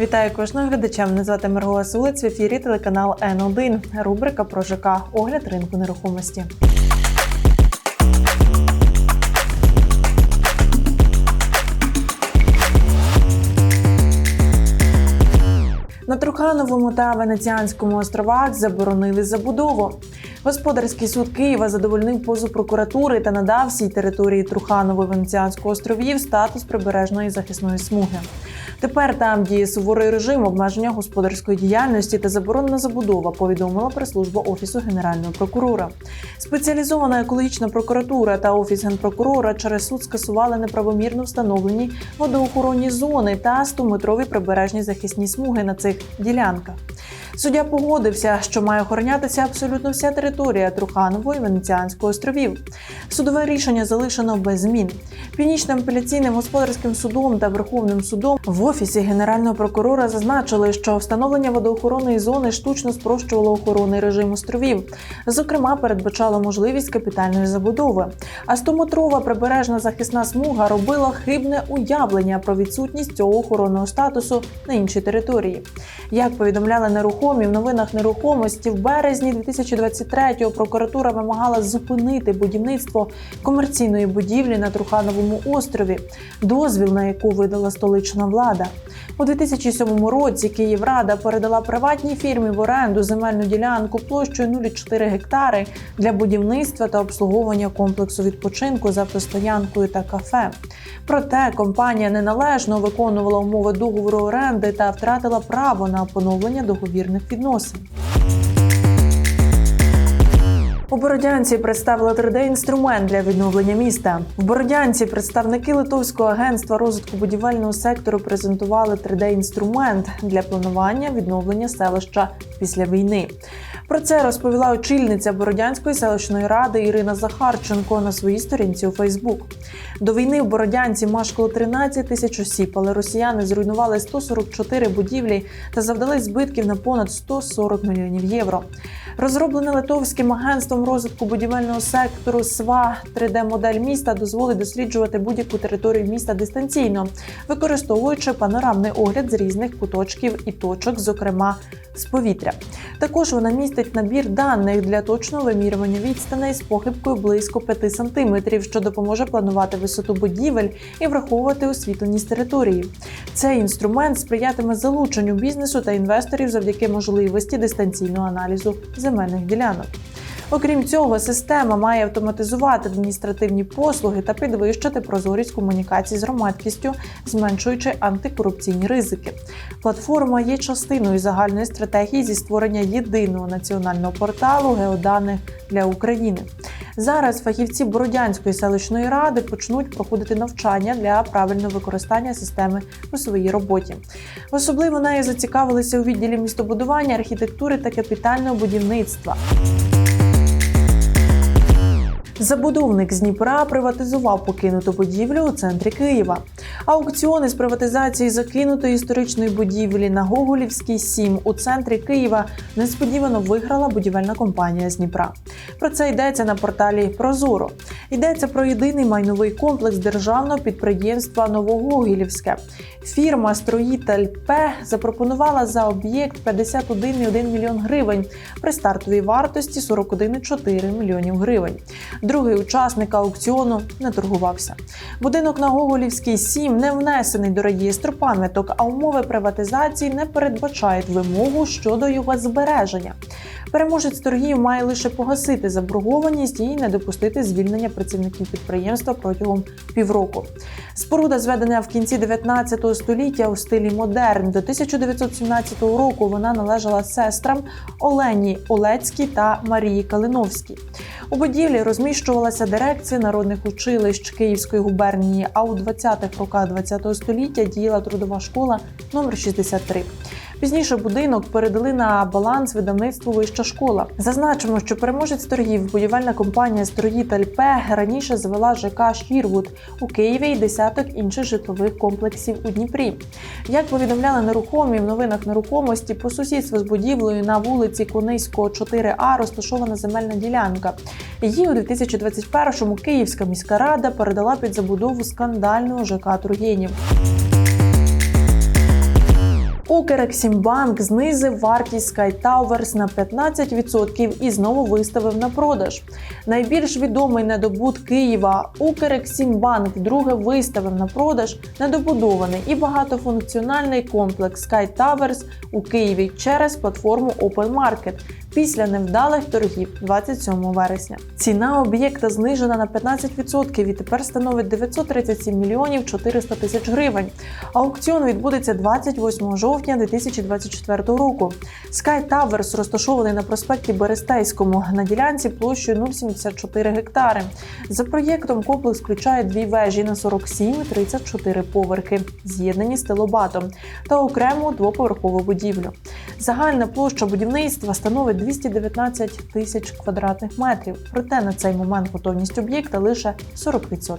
Вітаю кожного глядача. Мене звати Марго Сулиць в ефірі телеканал Н1. Рубрика про ЖК Огляд ринку нерухомості. На Трухановому та Венеціанському островах заборонили забудову. Господарський суд Києва задовольнив позов прокуратури та надав всій території Труханово-Венеціанського островів статус прибережної захисної смуги. Тепер там діє суворий режим обмеження господарської діяльності та заборонена забудова. Повідомила прес-служба офісу генерального прокурора. Спеціалізована екологічна прокуратура та офіс генпрокурора через суд скасували неправомірно встановлені водоохоронні зони та 100-метрові прибережні захисні смуги на цих ділянках. Суддя погодився, що має охоронятися абсолютно вся територія Труханового і Венеціанського островів. Судове рішення залишено без змін. Північним апеляційним господарським судом та Верховним судом в офісі генерального прокурора зазначили, що встановлення водоохоронної зони штучно спрощувало охоронний режим островів. Зокрема, передбачало можливість капітальної забудови. А 100-метрова прибережна захисна смуга робила хибне уявлення про відсутність цього охоронного статусу на іншій території. Як повідомляли нерухомі в новинах нерухомості, в березні 2023-го прокуратура вимагала зупинити будівництво комерційної будівлі на Трухановому острові, дозвіл на яку видала столична влада. У 2007 році Київрада передала приватній фірмі в оренду земельну ділянку площею 0,4 гектари для будівництва та обслуговування комплексу відпочинку з автостоянкою та кафе. Проте компанія неналежно виконувала умови договору оренди та втратила право на поновлення договірних відносин. У Бородянці представили 3D-інструмент для відновлення міста. В Бородянці представники Литовського агентства розвитку будівельного сектору презентували 3D-інструмент для планування відновлення селища після війни. Про це розповіла очільниця Бородянської селищної ради Ірина Захарченко на своїй сторінці у Фейсбук. До війни в Бородянці мешкало 13 тисяч осіб, але росіяни зруйнували 144 будівлі та завдали збитків на понад 140 мільйонів євро. Розроблене литовським агентством розвитку будівельного сектору СВА 3D-модель міста дозволить досліджувати будь-яку територію міста дистанційно, використовуючи панорамний огляд з різних куточків і точок, зокрема з повітря. Також вона містить набір даних для точного вимірювання відстаней з похибкою близько 5 см, що допоможе планувати висоту будівель і враховувати освітленість території. Цей інструмент сприятиме залученню бізнесу та інвесторів завдяки можливості дистанційного аналізу земельних ділянок. Окрім цього, система має автоматизувати адміністративні послуги та підвищити прозорість комунікацій з громадськістю, зменшуючи антикорупційні ризики. Платформа є частиною загальної стратегії зі створення єдиного національного порталу геоданих для України. Зараз фахівці Бородянської селищної ради почнуть проходити навчання для правильного використання системи у своїй роботі. Особливо нею зацікавилися у відділі містобудування, архітектури та капітального будівництва. Забудовник з Дніпра приватизував покинуту будівлю у центрі Києва. Аукціони з приватизації закинутої історичної будівлі на Гоголівській 7 у центрі Києва несподівано виграла будівельна компанія з Дніпра. Про це йдеться на порталі Прозоро. Йдеться про єдиний майновий комплекс державного підприємства Новогогілівське. Фірма Строїтель П запропонувала за об'єкт 51,1 мільйон гривень при стартовій вартості 41,4 мільйонів гривень. Другий учасник аукціону не торгувався. Будинок на Гоголівській 7 не внесений до реєстру пам'яток, а умови приватизації не передбачають вимогу щодо його збереження. Переможець торгів має лише погасити заборгованість і не допустити звільнення працівників підприємства протягом півроку. Споруда зведена в кінці 19 століття у стилі модерн. До 1917 року вона належала сестрам Олені Олецькій та Марії Калиновській. У будівлі розміщувалася дирекція народних училищ Київської губернії. А у 20-х роках ХХ століття діяла трудова школа номер 63. Пізніше будинок передали на баланс видавництву Вища школа. Зазначимо, що переможець торгів будівельна компанія Строїтель П раніше звела ЖК Шірвуд у Києві і десяток інших житлових комплексів у Дніпрі. Як повідомляли нерухомі в новинах нерухомості, по сусідству з будівлею на вулиці Кониського 4А розташована земельна ділянка. Її у 2021-му Київська міська рада передала під забудову скандального ЖК Тургенів. У Укрексімбанк знизив вартість Sky Towers на 15% і знову виставив на продаж. Найбільш відомий недобут Києва Укрексімбанк вдруге виставив на продаж недобудований і багатофункціональний комплекс Sky Towers у Києві через платформу Open Market після невдалих торгів 27 вересня. Ціна об'єкта знижена на 15% і тепер становить 937 мільйонів 400 тисяч гривень. Аукціон відбудеться 28 жовтня 2024 року. Sky Towers розташований на проспекті Берестейському на ділянці площею 0,74 гектари. За проєктом комплекс включає дві вежі на 47 і 34 поверхи, з'єднані стилобатом, та окрему двоповерхову будівлю. Загальна площа будівництва становить 219 тисяч квадратних метрів. Проте на цей момент готовність об'єкта лише 40%.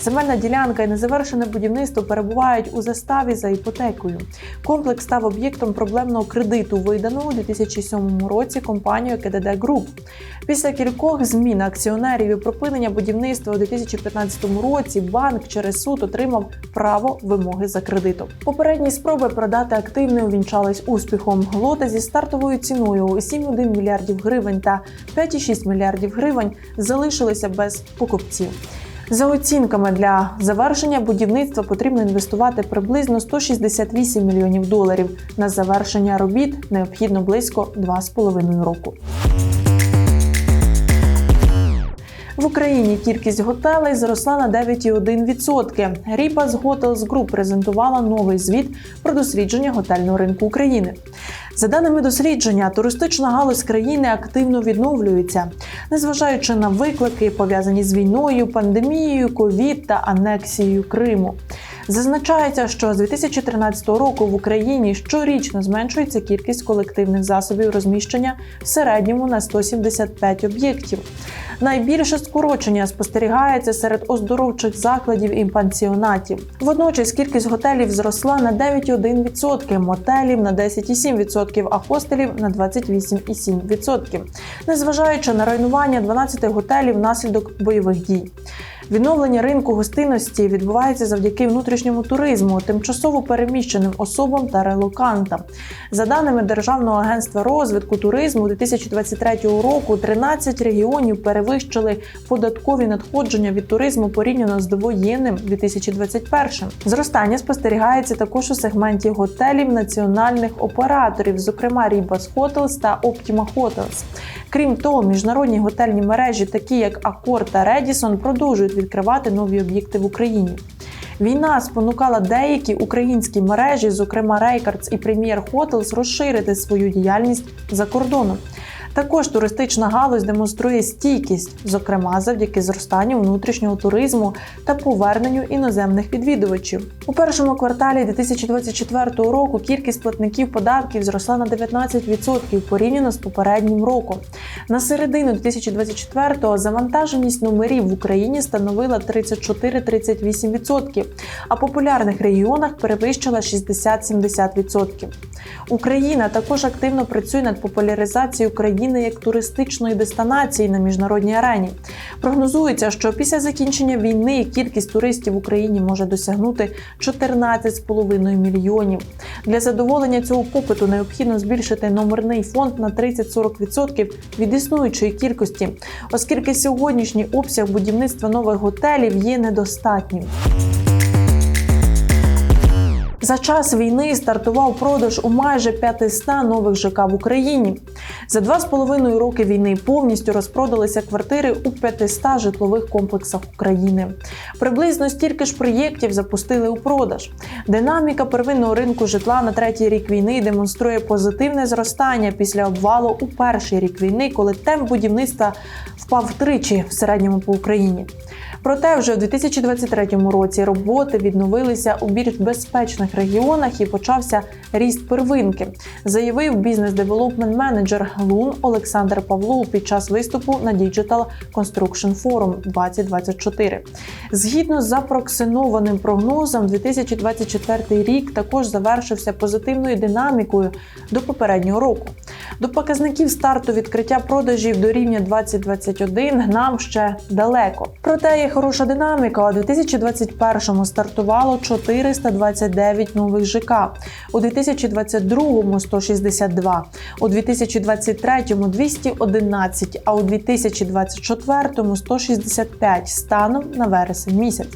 Земельна ділянка і незавершене будівництво перебувають у заставі за іпотекою. Комплекс став об'єктом проблемного кредиту, виданого у 2007 році компанією КДД Груп. Після кількох змін акціонерів і припинення будівництва у 2015 році банк через суд отримав право вимоги за кредитом. Попередні спроби продати активне увінчались успіхом. Лоти зі стартовою ціною у 7,1 мільярдів гривень та 5,6 мільярдів гривень залишилися без покупців. За оцінками для завершення будівництва потрібно інвестувати приблизно 168 мільйонів доларів. На завершення робіт необхідно близько 2,5 року. В Україні кількість готелей зросла на 9,1%. Ріпас Hotels Group презентувала новий звіт про дослідження готельного ринку України. За даними дослідження, туристична галузь країни активно відновлюється, незважаючи на виклики, пов'язані з війною, пандемією, ковід та анексією Криму. Зазначається, що з 2013 року в Україні щорічно зменшується кількість колективних засобів розміщення в середньому на 175 об'єктів. Найбільше скорочення спостерігається серед оздоровчих закладів і пансіонатів. Водночас кількість готелів зросла на 9,1%, мотелів на 10,7%, а хостелів на 28,7%, незважаючи на руйнування 12 готелів внаслідок бойових дій. Відновлення ринку гостинності відбувається завдяки внутрішньому туризму, тимчасово переміщеним особам та релокантам. За даними Державного агентства розвитку туризму 2023 року, 13 регіонів перевищили податкові надходження від туризму порівняно з довоєнним 2021. Зростання спостерігається також у сегменті готелів національних операторів, зокрема Ribas Hotels та Optima Hotels. Крім того, міжнародні готельні мережі, такі як Accor та Redison, продовжують відкривати нові об'єкти в Україні. Війна спонукала деякі українські мережі, зокрема Рейкардс і Прем'єр Hotels, розширити свою діяльність за кордоном. Також туристична галузь демонструє стійкість, зокрема завдяки зростанню внутрішнього туризму та поверненню іноземних відвідувачів. У першому кварталі 2024 року кількість платників податків зросла на 19% порівняно з попереднім роком. На середину 2024-го завантаженість номерів в Україні становила 34-38%, а популярних регіонах перевищила 60-70%. Україна також активно працює над популяризацією країни як туристичної дестинації на міжнародній арені. Прогнозується, що після закінчення війни кількість туристів в Україні може досягнути 14,5 мільйонів. Для задоволення цього попиту необхідно збільшити номерний фонд на 30-40% від існуючої кількості, оскільки сьогоднішній обсяг будівництва нових готелів є недостатнім. За час війни стартував продаж у майже 500 нових ЖК в Україні. За два з половиною роки війни повністю розпродалися квартири у 500 житлових комплексах України. Приблизно стільки ж проєктів запустили у продаж. Динаміка первинного ринку житла на третій рік війни демонструє позитивне зростання після обвалу у перший рік війни, коли темп будівництва впав втричі в середньому по Україні. Проте вже в 2023 році роботи відновилися у більш безпечних регіонах і почався ріст первинки, заявив бізнес-девелопмент менеджер Лун Олександр Павлов під час виступу на Digital Construction Forum 2024. Згідно з запроксинованим прогнозом, 2024 рік також завершився позитивною динамікою до попереднього року. До показників старту відкриття продажів до рівня 2021 нам ще далеко. Проте є хороша динаміка. У 2021 стартувало 429 нових ЖК, у 2022 – 162, у 2023 – 211, а у 2024 – 165 станом на вересень місяць.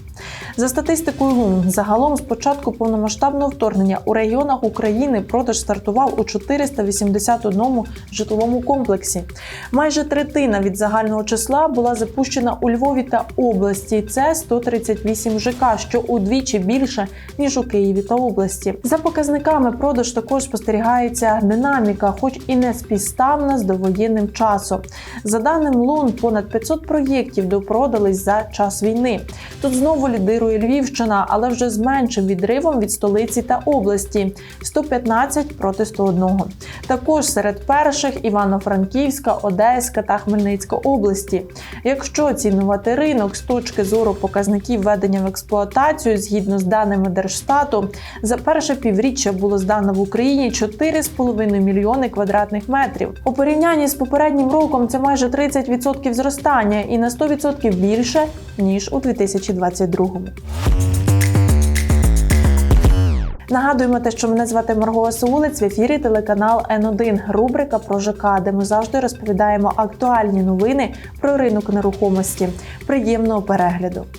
За статистикою ЛУН, загалом з початку повномасштабного вторгнення у регіонах України продаж стартував у 481 житловому комплексі. Майже третина від загального числа була запущена у Львові та області. Це 138 ЖК, що удвічі більше ніж у Києві та області. За показниками продаж також спостерігається динаміка, хоч і не співставна з довоєнним часом. За даним ЛУН, понад 500 проєктів допродались за час війни. Тут знову лідирує Львівщина, але вже з меншим відривом від столиці та області 115 проти 101. Також серед перших Івано-Франківська, Одеська та Хмельницька області. Якщо оцінювати ринок з точки зору показників введення в експлуатацію, згідно з даними Держстату, за перше півріччя було здано в Україні 4,5 мільйони квадратних метрів. У порівнянні з попереднім роком це майже 30% зростання і на 100% більше ніж у 2022. Нагадуємо те, що мене звати Марго Сулиць в ефірі телеканал Н1, рубрика про ЖК, де ми завжди розповідаємо актуальні новини про ринок нерухомості. Приємного перегляду!